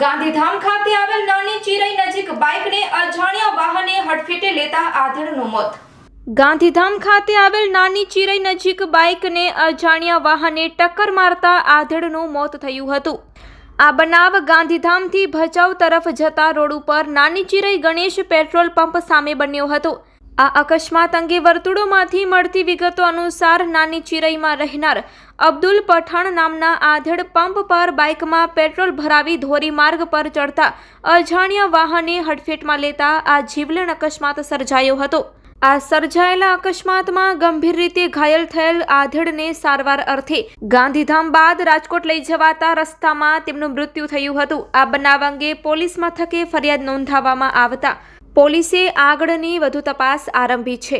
ગાંધીધામ ખાતે આવેલ નાની ચિરાઈ નજીક બાઇકને અજાણ્યા વાહને હડફેટે લેતા આધેડનું મોત. ગાંધીધામ ખાતે આવેલ નાની ચિરાઈ નજીક બાઇકને અજાણ્યા વાહને ટક્કર મારતા આધેડનું મોત થયું હતું. આ બનાવ ગાંધીધામથી ભચાઉ તરફ જતા રોડ ઉપર નાની ચિરાઈ ગણેશ પેટ્રોલ પંપ સામે બન્યો હતો. આ અકસ્માત અંગે વર્તુળોમાંથી મળતી વિગતો અનુસાર નાની ચિરઈમાં રહેનાર અબ્દુલ પઠાણ નામના આધેડ પંપ પર બાઇકમાં પેટ્રોલ ભરાવી ધોરીમાર્ગ પર ચડતા અજાણ્યા વાહને હડફેટમાં લેતા આ જીવલેણ અકસ્માત સર્જાયો હતો. આ સર્જાયેલા અકસ્માતમાં ગંભીર રીતે ઘાયલ થયેલ આધેડને સારવાર અર્થે ગાંધીધામ બાદ રાજકોટ લઈ જવાતા રસ્તામાં તેમનું મૃત્યુ થયું હતું. આ બનાવ અંગે પોલીસ મથકે ફરિયાદ નોંધાવવામાં આવતા પોલીસે આગળની વધુ તપાસ આરંભી છે.